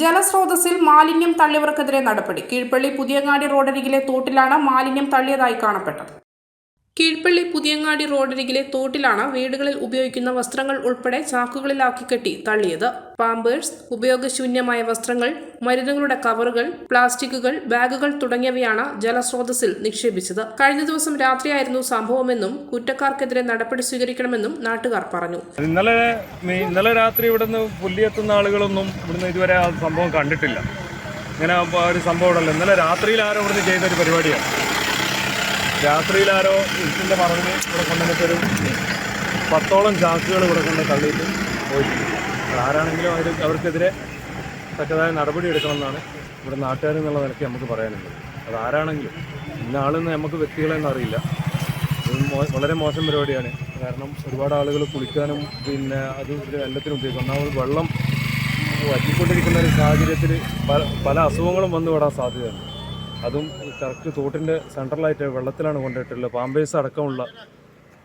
ജലസ്രോതസ്സിൽ മാലിന്യം തള്ളിയവർക്കെതിരെ നടപടി. കീഴ്പള്ളി പുതിയങ്ങാടി റോഡരികിലെ തോട്ടിലാണ് മാലിന്യം തള്ളിയതായി കാണപ്പെട്ടത്. കീഴ്പള്ളി പുതിയങ്ങാടി റോഡരികിലെ തോട്ടിലാണ് വീടുകളിൽ ഉപയോഗിക്കുന്ന വസ്ത്രങ്ങൾ ഉൾപ്പെടെ ചാക്കുകളിലാക്കി കെട്ടി തള്ളിയത്. പാമ്പേഴ്സ് ഉപയോഗശൂന്യമായ വസ്ത്രങ്ങൾ മരുന്നുകളുടെ കവറുകൾ പ്ലാസ്റ്റിക്കുകൾ ബാഗുകൾ തുടങ്ങിയവയാണ് ജലസ്രോതസ്സിൽ നിക്ഷേപിച്ചത്. കഴിഞ്ഞ ദിവസം രാത്രിയായിരുന്നു സംഭവമെന്നും കുറ്റക്കാർക്കെതിരെ നടപടി സ്വീകരിക്കണമെന്നും നാട്ടുകാർ പറഞ്ഞു. ഇന്നലെ ഇന്നലെ രാത്രി ഇവിടുന്ന് പുല്ലിയെത്തുന്ന ആളുകളൊന്നും ഇവിടുന്ന് ഇതുവരെ ആ സംഭവം കണ്ടിട്ടില്ല. ഇങ്ങനെ ഒരു സംഭവം ഇന്നലെ രാത്രിയിൽ ആരോ ഇവിടുന്ന് ചെയ്തൊരു പരിപാടിയാണ്. രാത്രിയിൽ ആരോ ഇതിന്റെ പറഞ്ഞ് ഇവിടെ കൊണ്ടുവന്നിട്ടൊരു പത്തോളം ചാക്കുകൾ ഇവിടെ കൊണ്ട് തള്ളിയിട്ട് പോയിട്ടുണ്ട്. ആരാണെങ്കിലും അവർ അവർക്കെതിരെ തക്കതായ നടപടി എടുക്കണമെന്നാണ് ഇവിടെ നാട്ടുകാരെന്നുള്ള നിലയ്ക്ക് നമുക്ക് പറയാനുള്ളത്. അത് ആരാണെങ്കിലും ഇന്ന ആളെന്ന് നമുക്ക് വ്യക്തികളെന്ന് അറിയില്ല. വളരെ മോശം പരിപാടിയാണ്. കാരണം ഒരുപാട് ആളുകൾ കുളിക്കാനും പിന്നെ അത് ഒരു എല്ലാത്തിനും ഉപയോഗിക്കും. ഒന്നാമത് വെള്ളം വറ്റിക്കൊണ്ടിരിക്കുന്ന ഒരു സാഹചര്യത്തിൽ പല പല അസുഖങ്ങളും വന്നു വിടാൻ സാധ്യതയുണ്ട്. അതും കറക്റ്റ് തോട്ടിന്റെ സെൻട്രലായിട്ട് വെള്ളത്തിലാണ് കൊണ്ടുപോയിട്ടുള്ളത്. പാമ്പേഴ്സ് അടക്കമുള്ള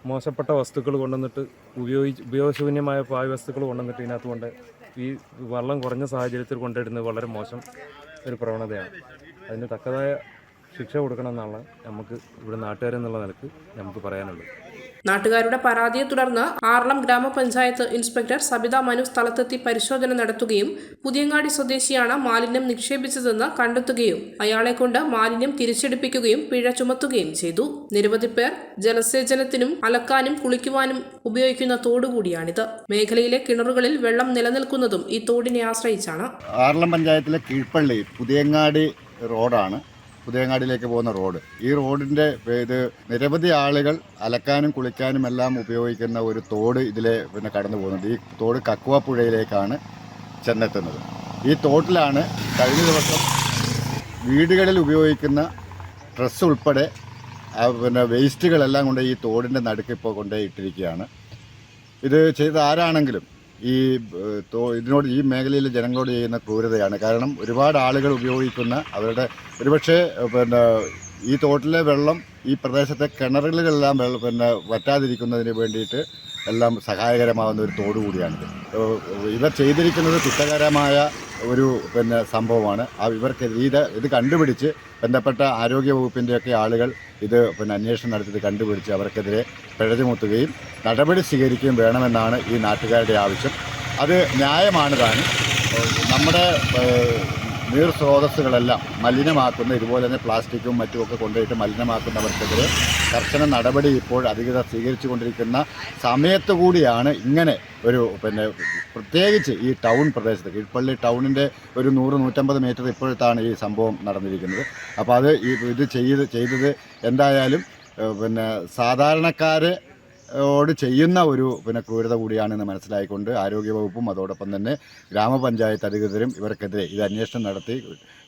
മോശപ്പെട്ട വസ്തുക്കൾ കൊണ്ടുവന്നിട്ട് ഉപയോഗിച്ച് ഉപയോഗശൂന്യമായ പായ വസ്തുക്കൾ കൊണ്ടുവന്നിട്ട് ഇതിനകത്ത് കൊണ്ട് ഈ വെള്ളം കുറഞ്ഞ സാഹചര്യത്തിൽ കൊണ്ടിടുന്നത് വളരെ മോശം ഒരു പ്രവണതയാണ്. അതിന് തക്കതായ ശിക്ഷ കൊടുക്കണം എന്നാണ് നമുക്ക് ഇവിടെ നാട്ടുകാരെന്നുള്ള നിലയ്ക്ക് നമുക്ക് പറയാനുള്ളത്. നാട്ടുകാരുടെ പരാതിയെ തുടർന്ന് ആറളം ഗ്രാമപഞ്ചായത്ത് ഇൻസ്പെക്ടർ സബിത മനു സ്ഥലത്തെത്തി പരിശോധന നടത്തുകയും പുതിയങ്ങാടി സ്വദേശിയാണ് മാലിന്യം നിക്ഷേപിച്ചതെന്ന് കണ്ടെത്തുകയും അയാളെ കൊണ്ട് മാലിന്യം തിരിച്ചെടുപ്പിക്കുകയും പിഴ ചുമത്തുകയും ചെയ്തു. നിരവധി പേർ ജലസേചനത്തിനും അലക്കാനും കുളിക്കുവാനും ഉപയോഗിക്കുന്ന തോടുകൂടിയാണിത്. മേഖലയിലെ കിണറുകളിൽ വെള്ളം നിലനിൽക്കുന്നതും ഈ തോടിനെ ആശ്രയിച്ചാണ്. ആറളം പഞ്ചായത്തിലെ കീഴ്പള്ളി പുതിയങ്ങാടി റോഡാണ്. പുതിയങ്ങാടിയിലേക്ക് പോകുന്ന റോഡ്. ഈ റോഡിന്റെ ഇത് നിരവധി ആളുകൾ അലക്കാനും കുളിക്കാനും എല്ലാം ഉപയോഗിക്കുന്ന ഒരു തോട് ഇതിലെ പിന്നെ കടന്നു പോകുന്നുണ്ട് ഈ തോട് കക്കുവ പുഴയിലേക്കാണ് ചെന്നെത്തുന്നത്. ഈ തോട്ടിലാണ് കഴിഞ്ഞ ദിവസം വീടുകളിൽ ഉപയോഗിക്കുന്ന ഡ്രസ്സ് ഉൾപ്പെടെ പിന്നെ വേസ്റ്റുകളെല്ലാം കൊണ്ട് ഈ തോടിന്റെ നടുക്ക് ഇപ്പോൾ കൊണ്ടേ ഇട്ടിരിക്കുകയാണ്. ഇത് ചെയ്ത ആരാണെങ്കിലും ഈ ഇതിനോട് ഈ മേഖലയിലെ ജനങ്ങളോട് ചെയ്യുന്ന ക്രൂരതയാണ്. കാരണം ഒരുപാട് ആളുകൾ ഉപയോഗിക്കുന്ന അവരുടെ ഒരുപക്ഷെ പിന്നെ ഈ തോട്ടിലെ വെള്ളം ഈ പ്രദേശത്തെ കിണറുകളിലെല്ലാം വെള്ളം പിന്നെ വറ്റാതിരിക്കുന്നതിന് വേണ്ടിയിട്ട് എല്ലാം സഹായകരമാകുന്ന ഒരു തോട് കൂടിയാണിത്. ഏഹ്, ഇവർ ചെയ്തിരിക്കുന്നത് കുറ്റകരമായ ഒരു പിന്നെ സംഭവമാണ്. ആ ഇവർക്കെതിരെ ഇത് ഇത് കണ്ടുപിടിച്ച് ബന്ധപ്പെട്ട ആരോഗ്യ വകുപ്പിന്റെയൊക്കെ ആളുകൾ ഇത് പിന്നെ അന്വേഷണം നടത്തിയത് കണ്ടുപിടിച്ച് അവർക്കെതിരെ പിഴചുമുത്തുകയും നടപടി സ്വീകരിക്കുകയും വേണമെന്നാണ് ഈ നാട്ടുകാരുടെ ആവശ്യം. അത് ന്യായമാണ് താനും നമ്മുടെ ഏഹ്, നീർ സ്രോതസ്സുകളെല്ലാം മലിനമാക്കുന്ന ഇതുപോലെ തന്നെ പ്ലാസ്റ്റിക്കും മറ്റുമൊക്കെ കൊണ്ടുപോയിട്ട് മലിനമാക്കുന്നവർക്കെതിരെ കർശന നടപടി ഇപ്പോൾ അധികൃതർ സ്വീകരിച്ചു കൊണ്ടിരിക്കുന്ന സമയത്ത് കൂടിയാണ് ഇങ്ങനെ ഒരു പിന്നെ പ്രത്യേകിച്ച് ഈ ടൗൺ പ്രദേശത്ത് കീഴ്പള്ളി ടൗണിന്റെ ഒരു നൂറ് നൂറ്റമ്പത് മീറ്റർ ഇപ്പോഴത്താണ് ഈ സംഭവം നടന്നിരിക്കുന്നത്. അപ്പോൾ അത് ഇത് ചെയ്ത് ചെയ്തത് എന്തായാലും പിന്നെ സാധാരണക്കാരെ ഓട് ചെയ്യുന്ന ഒരു പിന്നെ ക്രൂരത കൂടിയാണെന്ന് മനസ്സിലായിക്കൊണ്ട് ആരോഗ്യവകുപ്പും അതോടൊപ്പം തന്നെ ഗ്രാമപഞ്ചായത്ത് അധികൃതരും ഇവർക്കെതിരെ ഇത് അന്വേഷണം നടത്തി.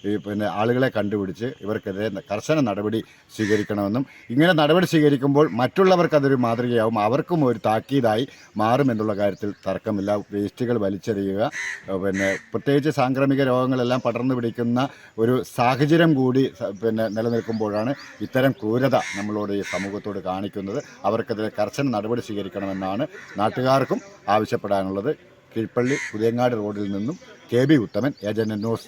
ഈ പിന്നെ ആളുകളെ കണ്ടുപിടിച്ച് ഇവർക്കെതിരെ കർശന നടപടി സ്വീകരിക്കണമെന്നും ഇങ്ങനെ നടപടി സ്വീകരിക്കുമ്പോൾ മറ്റുള്ളവർക്ക് അതൊരു മാതൃകയാവും അവർക്കും ഒരു താക്കീതായി മാറുമെന്നുള്ള കാര്യത്തിൽ തർക്കമില്ല. വേസ്റ്റുകൾ വലിച്ചെറിയുക പിന്നെ പ്രത്യേകിച്ച് സാംക്രമിക രോഗങ്ങളെല്ലാം പടർന്നു പിടിക്കുന്ന ഒരു സാഹചര്യം കൂടി പിന്നെ നിലനിൽക്കുമ്പോഴാണ് ഇത്തരം ക്രൂരത നമ്മളോട് ഈ സമൂഹത്തോട് കാണിക്കുന്നത്. അവർക്കെതിരെ കർശന നടപടി സ്വീകരിക്കണമെന്നാണ് നാട്ടുകാർക്കും ആവശ്യപ്പെടാനുള്ളത്. കീഴ്പള്ളി പുതിയങ്ങാട് റോഡിൽ നിന്നും K B Uthaman agent news.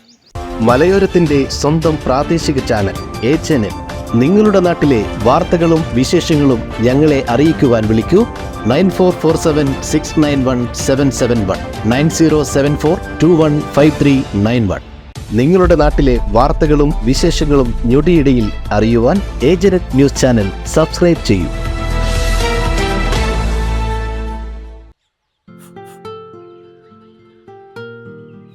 മലയോരത്തിന്റെ സ്വന്തം പ്രാദേശിക ചാനൽ എ ചാനൽ നിങ്ങളുടെ നാട്ടിലെ വാർത്തകളും വിശേഷങ്ങളും ഞങ്ങളെ അറിയിക്കുവാൻ വിളിക്കൂ. Nine four four seven six nine one seven seven one nine zero seven four two one five three nine one. നിങ്ങളുടെ നാട്ടിലെ വാർത്തകളും വിശേഷങ്ങളും ഞൊടിയിടയിൽ അറിയുവാൻ ഏജനറ്റ് ന്യൂസ് ചാനൽ സബ്സ്ക്രൈബ് ചെയ്യൂ.